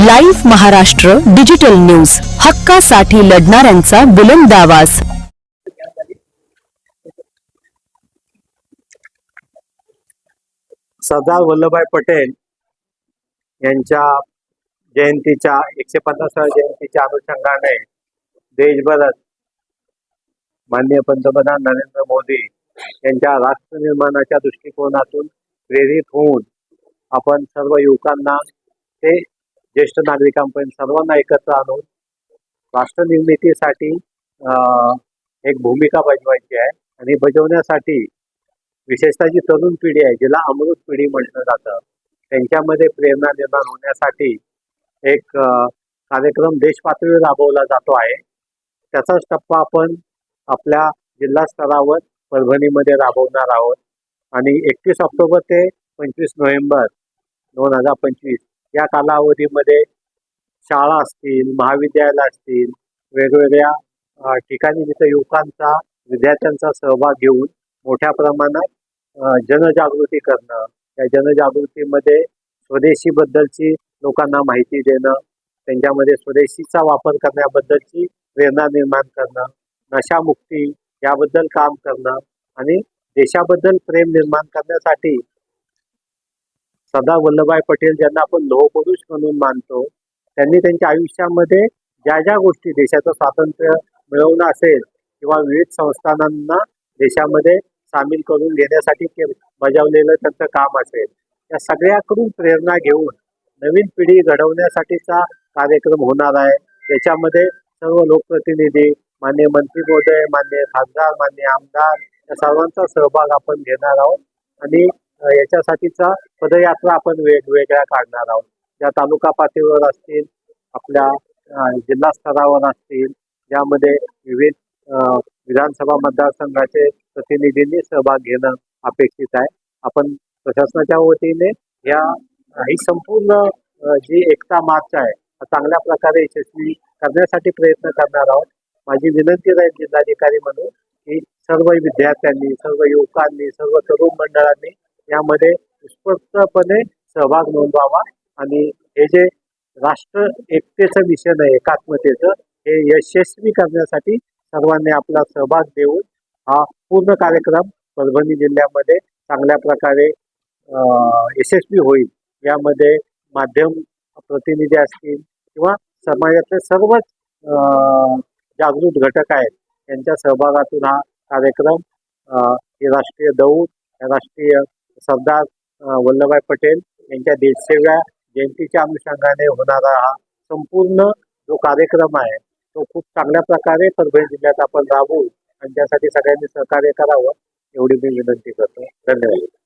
Live Maharashtra digital news. हक्कासाठी लढणाऱ्यांचा बुलंद आवाज. सरदार वल्लभभाई पटेल यांच्या जयंतीच्या एकशे पन्नासाव्या जयंतीच्या अनुषंगाने देशभरात माननीय पंतप्रधान नरेंद्र मोदी यांच्या राष्ट्र निर्माणाच्या दृष्टिकोनातून प्रेरित होऊन आपण सर्व युवकांना ते ज्येष्ठ नागरिकांपर्यंत सर्वांना एकत्र आणून राष्ट्र निर्मितीसाठी एक भूमिका बजवायची आहे. आणि बजवण्यासाठी विशेषतः जी तरुण पिढी आहे जिला अमृत पिढी म्हटलं जातं त्यांच्यामध्ये प्रेरणा निर्माण होण्यासाठी एक कार्यक्रम देशपातळीवर राबवला जातो आहे. त्याचाच टप्पा आपण आपल्या जिल्हा स्तरावर परभणीमध्ये राबवणार आहोत. आणि एकतीस ऑक्टोबर ते पंचवीस नोव्हेंबर दोन हजार पंचवीस या कालावधीमध्ये शाळा असतील महाविद्यालय असतील वेगवेगळ्या ठिकाणी जिथे युवकांचा विद्यार्थ्यांचा सहभाग घेऊन मोठ्या प्रमाणात जनजागृती करणं या जनजागृतीमध्ये स्वदेशीबद्दलची लोकांना माहिती देणं त्यांच्यामध्ये स्वदेशीचा वापर करण्याबद्दलची प्रेरणा निर्माण करणं नशामुक्ती याबद्दल काम करणं आणि देशाबद्दल प्रेम निर्माण करण्यासाठी सरदार वल्लभभाई पटेल ज्यांना आपण लोहपुरुष म्हणून मानतो त्यांनी त्यांच्या आयुष्यामध्ये ज्या ज्या गोष्टी देशाचं स्वातंत्र्य मिळवणं असेल किंवा विविध संस्थानांना देशामध्ये सामील करून घेण्यासाठी के- बजावलेलं त्यांचं काम असेल या सगळ्याकडून प्रेरणा घेऊन नवीन पिढी घडवण्यासाठीचा कार्यक्रम होणार आहे. याच्यामध्ये सर्व लोकप्रतिनिधी मान्य मंत्री महोदय मान्य खासदार मान्य आमदार या सर्वांचा सहभाग आपण घेणार आहोत. आणि याच्यासाठीचा पदयात्रा आपण वेगवेगळ्या काढणार आहोत. ज्या तालुका पातळीवर असतील आपल्या जिल्हा स्तरावर असतील ज्यामध्ये विविध विधानसभा मतदारसंघाचे प्रतिनिधींनी सहभाग घेणं अपेक्षित आहे. आपण प्रशासनाच्या वतीने या ही संपूर्ण जी एकता मार्च आहे हा चांगल्या प्रकारे यशस्वी करण्यासाठी प्रयत्न करणार आहोत. माझी विनंती राहील जिल्हाधिकारी म्हणून की सर्व विद्यार्थ्यांनी सर्व युवकांनी सर्व तरुण मंडळांनी यामध्ये उत्स्फूर्तपणे सहभाग नोंदवावा आणि हे जे राष्ट्र एकतेचं मिशन आहे एकात्मतेचं हे यशस्वी करण्यासाठी सर्वांनी आपला सहभाग देऊन हा पूर्ण कार्यक्रम परभणी जिल्ह्यामध्ये चांगल्या प्रकारे यशस्वी होईल. यामध्ये माध्यम प्रतिनिधी असतील किंवा समाजातले सर्वच जागृत घटक आहेत. त्यांच्या सहभागातून हा कार्यक्रम हे राष्ट्रीय दौड राष्ट्रीय सरदार वल्लभभाई पटेल यांच्या देशसेव्या जयंतीच्या अनुषंगाने होणारा हा संपूर्ण जो कार्यक्रम आहे तो खूप चांगल्या प्रकारे परभणी जिल्ह्यात आपण राबवू आणि त्यासाठी सगळ्यांनी सहकार्य करावं एवढी मी विनंती करतो. धन्यवाद.